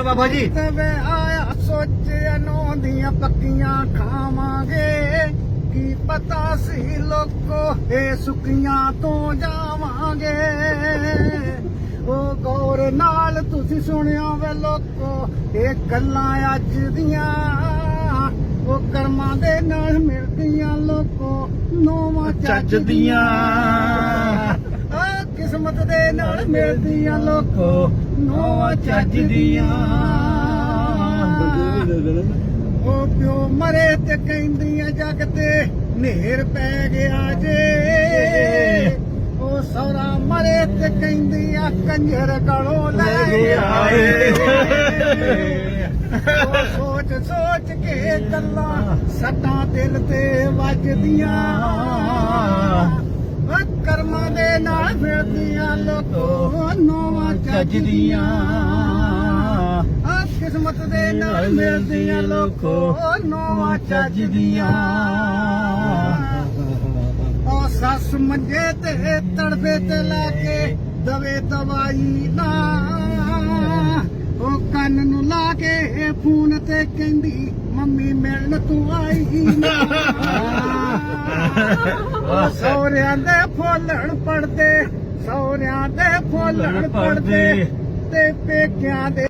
ਬੋਲੋ ਬਾਬਾ ਜੀ। ਤਵੇ ਆਇਆ ਸੋਚਿਆ ਨੌ ਦੀਆਂ ਪੱਕੀਆਂ ਖਾਵਾਂਗੇ। ਕੀ ਪਤਾ ਸੀ ਲੋਕੋ ਇਹ ਸੁੱਕੀਆਂ ਤੋਂ ਜਾਵਾਂਗੇ। ਉਹ ਗੌਰ ਨਾਲ ਤੁਸੀਂ ਸੁਣਿਓ ਵੇ ਲੋਕੋ ਇਹ ਗੱਲਾਂ ਅੱਜ ਦੀਆਂ। ਉਹ ਕਰਮਾਂ ਦੇ ਨਾਲ ਮਿਲਦੀਆਂ ਲੋਕੋ ਨੋਵਾਂ ਚੱਜ ਦੀਆਂ। ਕਿਸਮਤ ਦੇ ਨਾਲ ਮਿਲਦੀਆਂ ਲੋਕੋ ਨੋਵਾਂ ਚੱਜ ਦੀਆਂ। ਉਹ ਪਿਓ ਮਰੇ ਤੇ ਕਹਿੰਦੀਆਂ ਜੱਗ ਤੇ ਨੇਰ ਪੈ ਗਿਆ ਜੇ। ਉਹ ਸੌਰਾ ਮਰੇ ਤੇ ਕਹਿੰਦੀਆਂ ਕੰਜਰ ਗਲੋਂ ਲੈ ਗਿਆ ਏ ਉਹ ਸੋਚ ਸੋਚ ਕੇ ਗੱਲਾਂ ਸੱਟਾਂ ਦਿਲ ਤੇ ਵੱਜਦੀਆਂ ਉਹ ਕਰਮਾਂ ਦੇ ਨਾਲ ਫਿਰਦੀਆਂ ਲੋਕੋ ਨੋਵਾਂ ਚੱਜਦੀਆਂ। ਆ ਕਿਸਮਤ ਦੇ ਨਾਲ ਮਿਲਦੀਆਂ ਲੋਕੋ ਨੋਵਾਂ ਚੱਜਦੀਆਂ। ਉਹ ਸੱਸ ਮੰਜੇ ਤੇ ਤੜਫੇ ਤੇ ਲਾ ਕੇ ਦਵੇ ਦਵਾਈ ਨਾ। ਉਹ ਕੰਨ ਨੂੰ ਲਾ ਕੇ ਫੋਨ ਤੇ ਕਹਿੰਦੀ ਮੰਮੀ ਮਿਲਣ ਤੂੰ ਆਈ ਨਾ। ਉਹ ਸੌਰਿਆਂ ਦੇ ਫੁੱਲਣ ਪੜਦੇ ਸੌਰਿਆਂ ਦੇ ਫੁੱਲਣ ਪੜਦੇ ਤੇ ਪੇਕਿਆਂ ਦੇ